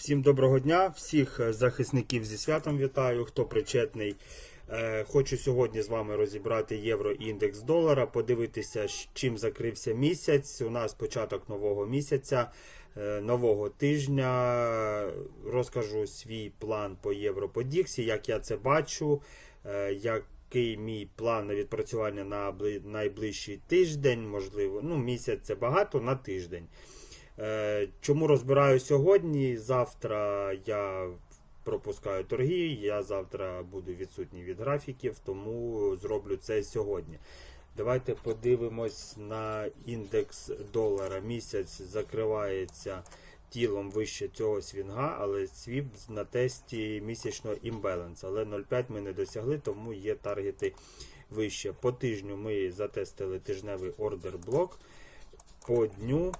Всім доброго дня, всіх е, захисників зі святом вітаю, хто причетний. Е, Хочу сьогодні з вами розібрати євроіндекс долара, подивитися, чим закрився місяць. У нас початок нового місяця, е, нового тижня. Розкажу свій план по євро як я це бачу, який мій план на відпрацювання на найближчий тиждень, можливо, ну місяць це багато на тиждень. Е, Чому розбираю сьогодні? Завтра я пропускаю торги, я завтра буду відсутній від графіків, тому зроблю це сьогодні. Давайте подивимось на індекс долара. Місяць закривається тілом вище цього свінга, але свіп на тесті місячного імбаланс. Але 0,5 ми не досягли, тому є таргети вище. По тижню ми затестили тижневий ордер блок. По дню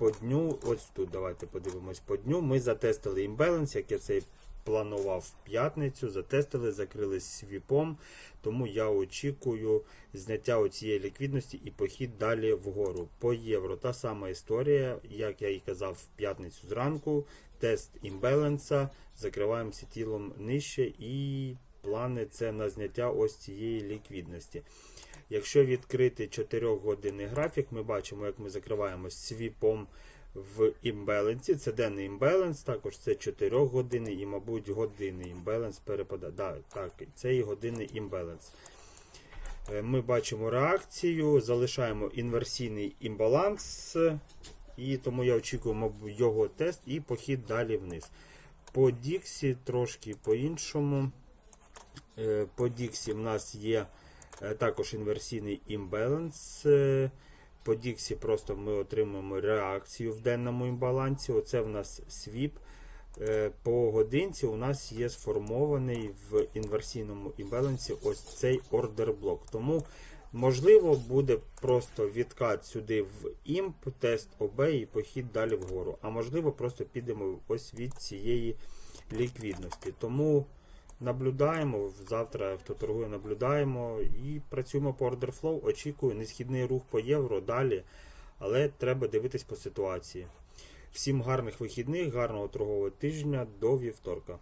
по дню, ось тут давайте подивимось по дню. Ми затестили імбаланс, як я це планував в п'ятницю. Затестили, закрили свіпом. Тому я очікую зняття оцієї ліквідності і похід далі вгору. По євро та сама історія, як я і казав в п'ятницю зранку. Тест імбаланса, закриваємося тілом нижче і плани це на зняття ось цієї ліквідності. Якщо відкрити 4 годинний графік, ми бачимо, як ми закриваємо свіпом в імбалансі. Це денний імбаланс, також це 4 години і, мабуть, годинний імбаланс перепадає. Да, так, це і годинний імбаланс. Е, Ми бачимо реакцію, залишаємо інверсійний імбаланс, і тому я очікую його тест і похід далі вниз. По Діксі трошки по-іншому. Е, По Діксі в нас є е, також інверсійний імбаланс. Е, По Діксі просто ми отримуємо реакцію в денному імбалансі. Оце в нас свіп. По годинці у нас є сформований в інверсійному імбалансі ось цей ордер блок. Тому можливо буде просто відкат сюди в імп, тест ОБ і похід далі вгору. А можливо, просто підемо ось від цієї ліквідності. Тому наблюдаємо. Завтра хто торгує, наблюдаємо і працюємо по order flow. Очікую несхідний рух по євро далі, але треба дивитись по ситуації. Всім гарних вихідних, гарного торгового тижня до вівторка.